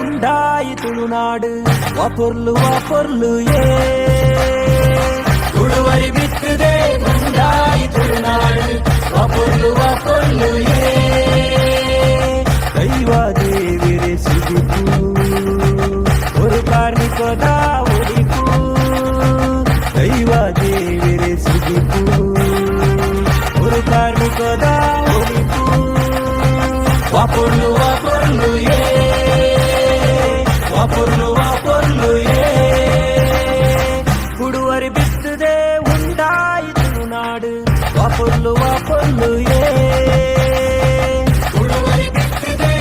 ಉಂಡಾಯಿ ತುಳುನಾಡು ವಾಪೊರ್ಲು ವಾಪೊರ್ಲು ಏ ಉಳುವರಿ ಬಿತ್ತದೆ ಉಂಡಾಯಿ ತುಳುನಾಡು ವಾಪೊರ್ಲು ವಾಪೊರ್ಲು ಏ ದೈವ ದೇವಿರೆ ಸಿಗುಕು ஒரு ಕಾರ್ಮಿಕದ ಒಡಿಪು ದೈವ ದೇವಿರೆ ಸಿಗುಕು ஒரு ಕಾರ್ಮಿಕದ ಒಡಿಪು వాపొర్లు వాపొర్లు ఏ. వాపొర్లు వాపొర్లు ఏ. గుడువరి బిస్తుదే ఉండాయి తుಳುనాడు వాపొర్లు వాపొర్లు ఏ. గుడువరి బిస్తుదే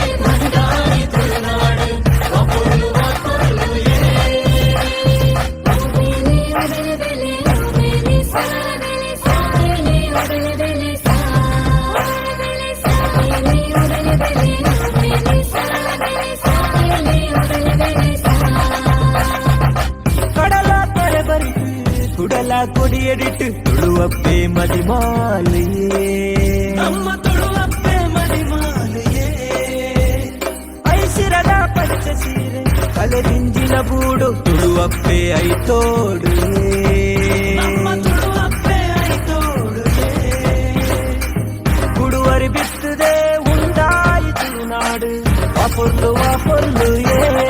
கொடியடிட்டு தொழுவப்பே மதிமாலையே. நம்ம தொழுவப்பே மதிமாலையே. ஐசிரதா பச்ச சீரை கலரிஞ்சில பூடு தொழுவப்பே ஐத்தோடு. குடுவரி பித்துதே உண்டாய் திருநாடு. பொருள் பொருள் ஏ.